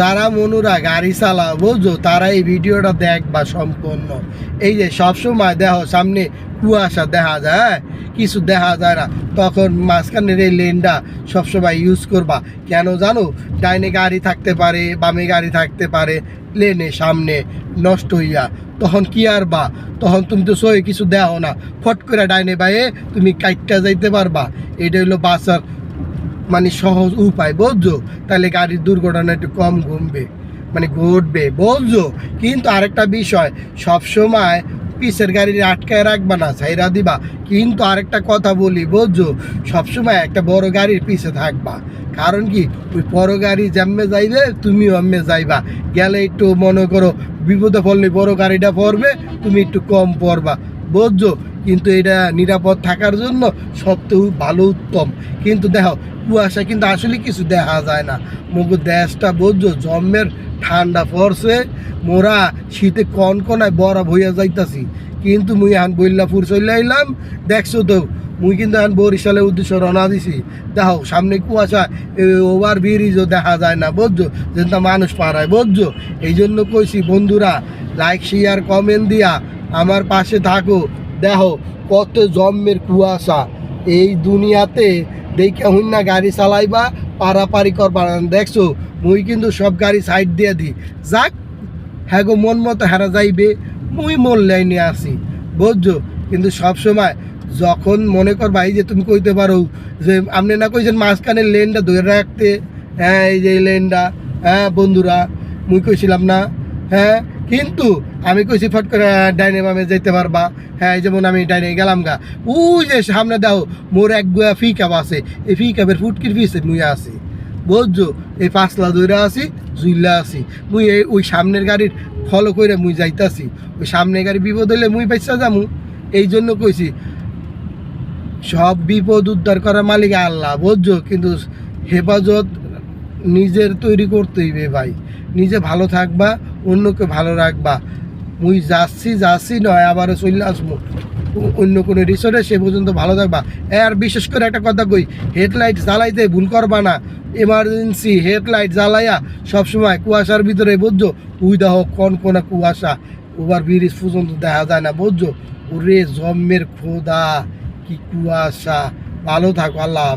যারা মনুরা গাড়ি চালা বুঝছ? তারা এই ভিডিওটা দেখবা সম্পূর্ণ। এই যে সবসময় দেখো, সামনে কুয়াশা দেখা যায় হ্যাঁ? কিছু দেখা যায় না। তখন মাঝখানের এই লেনটা সবসময় ইউজ করবা। কেন জানো? ডাইনে গাড়ি থাকতে পারে, বামে গাড়ি থাকতে পারে লেনে সামনে নষ্ট হইয়া। তখন কি আর বা? তখন তুমি তো সই কিছু দেখো না। ফট করে ডাইনে বাইয়ে তুমি কাইটটা যাইতে পারবা। এটা হলো বাসার মানে সহজ উপায় বুঝছ তাহলে গাড়ির দুর্ঘটনা একটু কম ঘুমবে মানে ঘটবে বুঝছ কিন্তু আরেকটা বিষয় সব সময় পিসের গাড়ি আটকায় রাখবা না, ছাইরা দিবা। কিন্তু আরেকটা কথা বলি বুঝছ সবসময় একটা বড় গাড়ির পিছে থাকবা। কারণ কি? ওই বড় গাড়ি যেমনে যাইবে, তুমিও এমনি যাইবা। গেলে একটু মনে করো বিপদে পড়লে বড় গাড়িটা পড়বে, তুমি একটু কম পড়বা। বুঝছ কিন্তু এটা নিরাপদ থাকার জন্য সবথেকে ভালো উত্তম। কিন্তু দেখো কুয়াশা কিন্তু আসলে কিছু দেখা যায় না। মুগু দেশটা বুঝছ জন্মের ঠান্ডা পড়ছে, মোরা শীতে কন কনায় বরফ হইয়া যাইতাছি। কিন্তু মুই এখন বইল্লাপুর চলে আইলাম, দেখছ তো, মুই কিন্তু এখন বরিশালের উদ্দেশ্যে রওনা দিছি। দেখো, সামনে কুয়াশা ওভার ব্রিজও দেখা যায় না বুঝছ যেটা মানুষ পাড়ায় বুঝছ এই জন্য কইছি বন্ধুরা লাইক শেয়ার কমেন্ট দিয়া আমার পাশে থাকো। দেখো কত জন্মের কুয়াশা। এই দুনিয়াতে দেখে হইন না গাড়ি চালাইবা, পারাপারি করবা। দেখছ, মুই কিন্তু সব গাড়ি সাইড দিয়ে দিই যাক হ্যাঁ গো মন মতো হারা যাইবে, মুই মোর লাইনে আসি বুঝছ? কিন্তু সব সময় যখন মনে করবা, এই যে তুমি কইতে পারো যে, আপনি না কইছেন মাঝখানের লেনটা ধরে রাখতে? হ্যাঁ এই যে লেনটা। হ্যাঁ বন্ধুরা, মুই কইছিলাম না। হ্যাঁ কিন্তু আমি কইছি, ফট করে ডাইনে বামে যেতে পারবা। হ্যাঁ যেমন আমি ডাইনে গেলাম গা। ওই যে সামনে দাও, মোর এক গুয়া ফি কাপ আছে। এই ফি কাপের ফুটকির পিছে মুই আছি। বুঝছ? এই পাঁচলা দইরা আছি, জুইলা আছি। মুই এই, ওই সামনের গাড়ির ফলো করে মুই যাইতাছি। ওই সামনের গাড়ি বিপদ হইলে মুই পাইসা যামু। এই জন্য কইছি, সব বিপদ উদ্ধার করার মালিক আল্লাহ, বুঝছ? কিন্তু হেফাজত নিজের তৈরি করতে হইবে ভাই। নিজে ভালো থাকবা, অন্যকে ভালো রাখবা। মুই যাচ্ছি যাচ্ছি, নয়, আবারও চলে আসব। অন্য কোনো রিসোর্টে সে পর্যন্ত ভালো থাকবা। আর বিশেষ করে একটা কথা কই হেডলাইট জ্বালাইতে ভুল করবা না। এমার্জেন্সি হেডলাইট জ্বালাইয়া সবসময় কুয়াশার ভিতরে বুঝছ উই দাহ কোন কোন কুয়াশা। ওভার ব্রিজ পর্যন্ত দেখা যায় না বুঝছ ওরে জম্মের খোদা, কি কুয়াশা। ভালো থাকো, আল্লাহ